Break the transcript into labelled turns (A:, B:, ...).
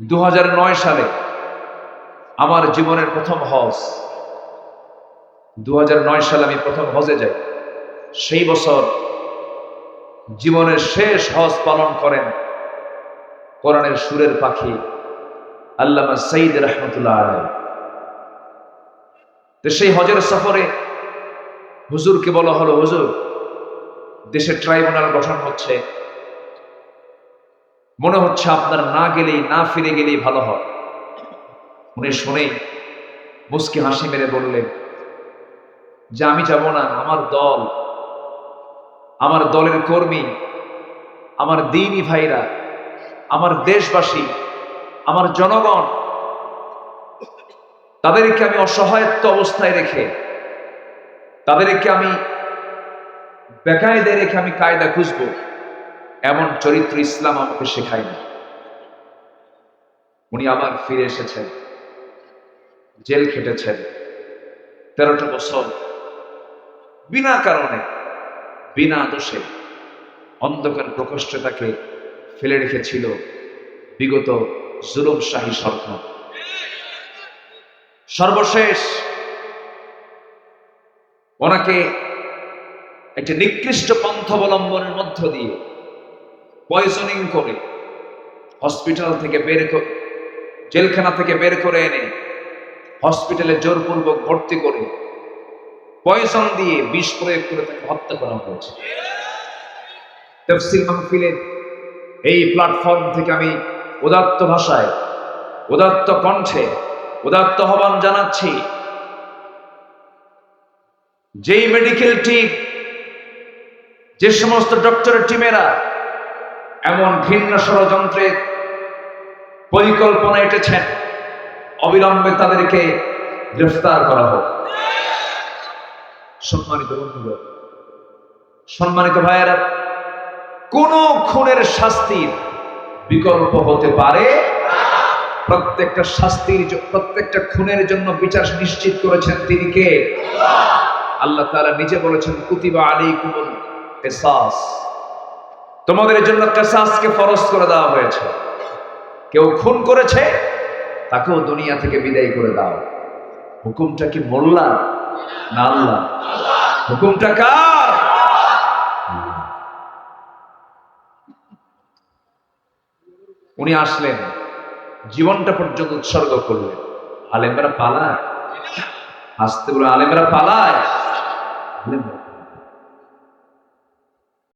A: দু হাজার নয় সালে আমার জীবনের প্রথম হজ। দু হাজার নয় সালে আমি প্রথম হজে যাই। সেই বছর জীবনের শেষ হজ পালন করেন কোরআনের সুরের পাখি আল্লামা সঈদ রহমতুল্লাহ আলাই তো সেই হজের সফরে হুজুরকে বলা হলো, হুজুর দেশে ট্রাইব্যুনাল গঠন হচ্ছে মনে হচ্ছে আপনার না গেলেই, না ফিরে গেলেই ভালো হয় উনি শুনে মুসকি হাসি মেরে বললেন, যে আমি যাব না, আমার দল, আমার দলের কর্মী, আমার দিনী ভাইরা, আমার দেশবাসী, আমার জনগণ, তাদেরকে আমি অসহায়ত্ব অবস্থায় রেখে, তাদেরকে আমি বেকায়দে রেখে আমি কায়দা খুঁজবো। এমন চরিত্র ইসলাম আমাকে শেখায়নি। উনি আবার ফিরে এসেছেন, জেল খেটেছেন। তেরোটা বছর, বিনা কারণে, বিনা দোষে অন্ধকার প্রকোষ্ঠে তাকে ফেলে রেখেছিল বিগত জুলুম শাহী সরকার সর্বশেষ, ওনাকে একটি নিকৃষ্ট পন্থ অবলম্বনের মধ্য দিয়ে পয়জনিং করে হসপিটাল থেকে বের করে জেলখানা থেকে বের করে এনে হসপিটালে জোরপূর্বক ভর্তি করে পয়জন দিয়ে বিষ প্রয়োগ করে তাকে হত্যা করা হয়েছে। তফসিল মাহফিলের এই প্ল্যাটফর্ম থেকে আমি উদাত্ত ভাষায়, উদাত্ত কণ্ঠে, উদাত্ত আহ্বান জানাচ্ছি, যেই মেডিকেল টিম যে সমস্ত ডক্টরের টিমেরা এমন ভিন্ন ষড়যন্ত্রের পরিকল্পনা এটেছেন। অবিলম্বে তাদেরকে গ্রেফতার করা হোক। সম্মানিত বন্ধুগণ, সম্মানিত ভাইয়েরা, কোন খুনের শাস্তির বিকল্প হতে পারে? প্রত্যেকটা শাস্তির প্রত্যেকটা খুনের জন্য বিচার নিশ্চিত করেছেন তিনি কে? আল্লাহ তাআলা নিজে বলেছেন, কুতিবা আলাইকুমুল কিসাস। তোমাদের জন্য কেসাসকে ফরজ করে দেওয়া হয়েছে। কেউ খুন করেছে, তাকেও দুনিয়া থেকে বিদায় করে দাও। হুকুমটা কি মোল্লা না আল্লাহ? হুকুমটা কার? উনি আসলেন, জীবনটা পর্যন্ত উৎসর্গ করলেন। আলেমরা পালায়। আসতে বলে, আলেমরা পালায়?